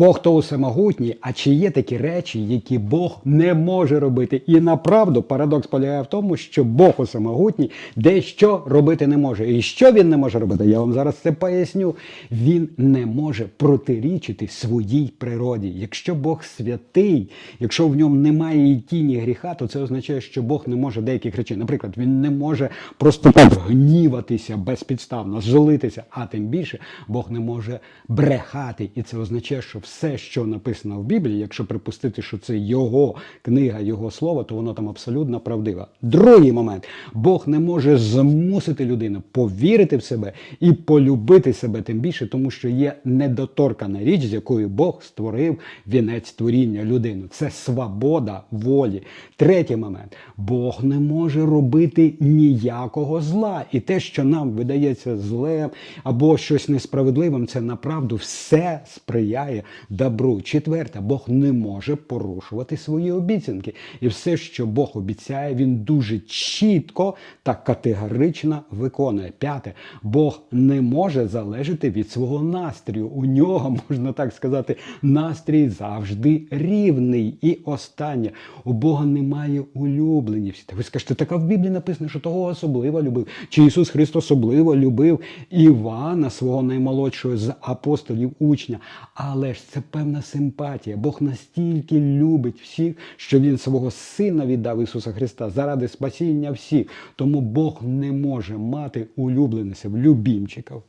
Бог то усемогутній, а чи є такі речі, які Бог не може робити? І направду парадокс полягає в тому, що Бог усемогутній дещо робити не може. І що він не може робити? Я вам зараз це поясню. Він не може протирічити своїй природі. Якщо Бог святий, якщо в ньому немає і тіні гріха, то це означає, що Бог не може деяких речей. Наприклад, він не може просто так гніватися безпідставно, злитися, а тим більше Бог не може брехати. І це означає, що все, що написано в Біблії, якщо припустити, що це його книга, його слово, то воно там абсолютно правдиве. Другий момент: Бог не може змусити людину повірити в себе і полюбити себе тим більше, тому що є недоторкана річ, з якою Бог створив вінець творіння людину. Це свобода волі. Третій момент: Бог не може робити ніякого зла. І те, що нам видається злем або щось несправедливим, це направду все сприяє добру. Четверте, Бог не може порушувати свої обіцянки. І все, що Бог обіцяє, він дуже чітко та категорично виконує. П'яте, Бог не може залежати від свого настрою. У нього, можна так сказати, настрій завжди рівний. І останнє, у Бога немає улюбленів. Ви скажете, така в Біблії написано, що того особливо любив. Чи Ісус Христос особливо любив Івана, свого наймолодшого з апостолів учня. Але ж це певна симпатія. Бог настільки любить всіх, що Він свого сина віддав Ісуса Христа заради спасіння всіх. Тому Бог не може мати улюбленців, любімчиків.